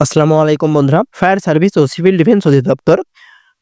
আসসালামু আলাইকুম বন্ধুরা। ফায়ার সার্ভিস ও সিভিল ডিফেন্স অধিদপ্তর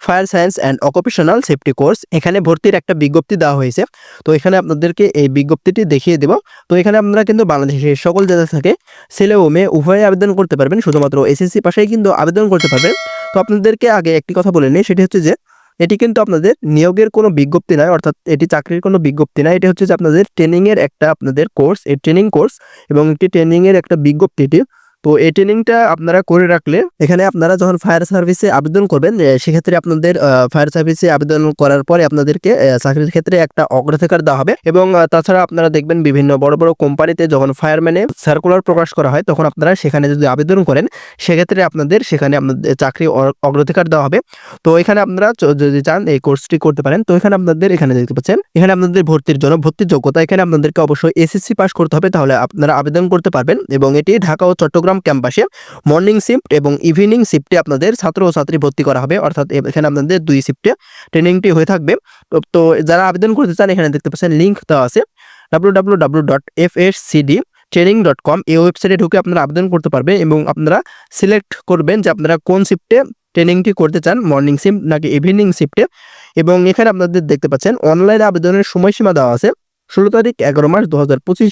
fire science and occupational safety course এখানে ভর্তির একটা বিজ্ঞপ্তি দেওয়া হয়েছে। তো এখানে আপনাদেরকে এই বিজ্ঞপ্তিটি দেখিয়ে দেব। তো এখানে আপনারা কিন্তু বাংলাদেশের সকল জেলা থাকে, ছেলে ও মেয়ে উভয়ে আবেদন করতে পারবেন। শুধুমাত্র এসএসসি পাশেই কিন্তু আবেদন করতে পারবেন। তো আপনাদেরকে আগে একটি কথা বলে নিই, সেটি হচ্ছে যে, এটি কিন্তু আপনাদের নিয়োগের কোনো বিজ্ঞপ্তি নয়, অর্থাৎ এটি চাকরির কোনো বিজ্ঞপ্তি নয়। এটি হচ্ছে যে আপনাদের ট্রেনিংয়ের একটা আপনাদের কোর্স এই ট্রেনিং কোর্স এবং একটি ট্রেনিংয়ের একটা বিজ্ঞপ্তিটি তো এই ট্রেনিংটা আপনারা করে রাখলে এখানে আপনারা যখন ফায়ার সার্ভিসে আবেদন করবেন সেক্ষেত্রে আপনাদের ফায়ার সার্ভিসে আবেদন করার পরে আপনাদেরকে চাকরির ক্ষেত্রে একটা অগ্রাধিকার দেওয়া হবে এবং তাছাড়া আপনারা দেখবেন বিভিন্ন বড় বড় কোম্পানিতে যখন ফায়ারম্যানে সার্কুলার প্রকাশ করা হয়, তখন আপনারা সেখানে যদি আবেদন করেন, সেক্ষেত্রে আপনাদের সেখানে আপনাদের চাকরি অগ্রাধিকার দেওয়া হবে। তো এখানে আপনারা যদি চান, এই কোর্সটি করতে পারেন। তো এখানে আপনাদের, এখানে দেখতে পাচ্ছেন, এখানে আপনাদের ভর্তির জন্য, ভর্তির যোগ্যতা এখানে আপনাদেরকে অবশ্যই এসএসসি পাস করতে হবে। তাহলে আপনারা আবেদন করতে পারবেন এবং এটি ঢাকা ও চট্টগ্রাম ক্যাম্পাসে মর্নিং শিফট এবং ইভিনিং শিফটে আপনাদের ছাত্র ও ছাত্রী ভর্তি করা হবে। অর্থাৎ এখানে আপনাদের দুই শিফটে ট্রেনিংটি হয়ে থাকবে। তো- যারা আবেদন করতে চান, এখানে দেখতে পাচ্ছেন লিঙ্ক দেওয়া আছে। ডাব্লু ট্রেনিং ডট কম এই ওয়েবসাইটে ঢুকে আপনারা আবেদন করতে পারবে এবং আপনারা সিলেক্ট করবেন যে আপনারা কোন শিফটে ট্রেনিংটি করতে চান মর্নিং শিফট নাকি ইভিনিং শিফটে এবং এখানে আপনাদের দেখতে পাচ্ছেন অনলাইন আবেদনের সময়সীমা দেওয়া আছে। ষোলো তারিখ, এগারো মাস দু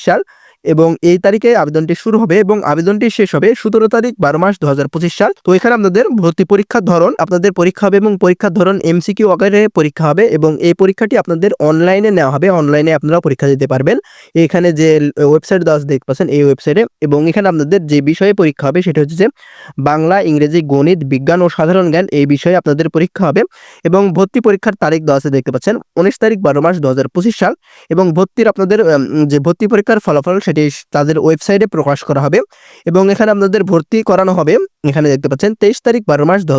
সাল। এবং এই তারিখে আবেদনটি শুরু হবে এবং আবেদনটি শেষ হবে সতেরো তারিখ বারো মাস দু হাজার পঁচিশ সাল। তো এখানে আপনাদের ভর্তি পরীক্ষার ধরন, আপনাদের পরীক্ষা হবে এবং পরীক্ষার ধরন এমসিকিউ আকারে পরীক্ষা হবে এবং এই পরীক্ষাটি আপনাদের অনলাইনে নেওয়া হবে অনলাইনে আপনারা পরীক্ষা দিতে পারবেন। এখানে যে ওয়েবসাইট আছে দেখতে পাচ্ছেন এই ওয়েবসাইটে এবং এখানে আপনাদের যে বিষয়ে পরীক্ষা হবে সেটা হচ্ছে যে বাংলা, ইংরেজি, গণিত, বিজ্ঞান ও সাধারণ জ্ঞান এই বিষয়ে আপনাদের পরীক্ষা হবে এবং ভর্তি পরীক্ষার তারিখ দেওয়া দেখতে পাচ্ছেন উনিশ তারিখ বারো মাস দু হাজার পঁচিশ সাল এবং ভর্তির আপনাদের যে ভর্তি পরীক্ষার ফলাফল সেটি তাদের ওয়েবসাইটে প্রকাশ করা হবে এবং এখানে আপনাদের ভর্তি করানো হবে। এখানে দেখতে পাচ্ছেন তেইশ তারিখ বারো মাস দু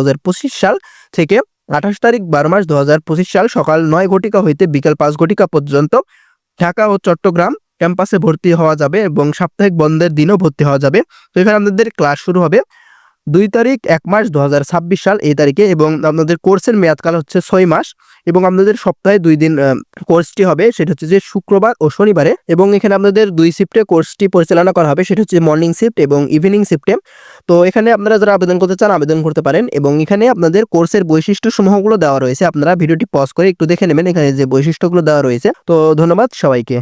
সাল থেকে আঠাশ তারিখ বারো মাস দু সাল সকাল নয় ঘটিকা হইতে বিকাল পাঁচ ঘটিকা পর্যন্ত ঢাকা ও চট্টগ্রাম ক্যাম্পাসে ভর্তি হওয়া যাবে এবং সাপ্তাহিক বন্ধের দিনও ভর্তি হওয়া যাবে। তো এখানে আপনাদের ক্লাস শুরু হবে। দুই তারিখ, এক মার্চ দু সাল, এই তারিখে এবং আপনাদের কোর্সের মেয়াদকাল হচ্ছে ছয় মাস এবং আপনাদের সপ্তাহে দুই দিন কোর্সটি হবে, সেটা হচ্ছে যে শুক্রবার ও শনিবারে এবং এখানে আপনাদের দুই শিফটে কোর্সটি পরিচালনা করা হবে, সেটা হচ্ছে মর্নিং শিফট এবং ইভিনিং শিফটে তো এখানে আপনারা যারা আবেদন করতে চান, আবেদন করতে পারেন এবং এখানে আপনাদের কোর্সের বৈশিষ্ট্য সমূহগুলো দেওয়া রয়েছে, আপনারা ভিডিওটি পজ করে একটু দেখে নেবেন, এখানে যে বৈশিষ্ট্যগুলো দেওয়া রয়েছে। তো ধন্যবাদ সবাইকে।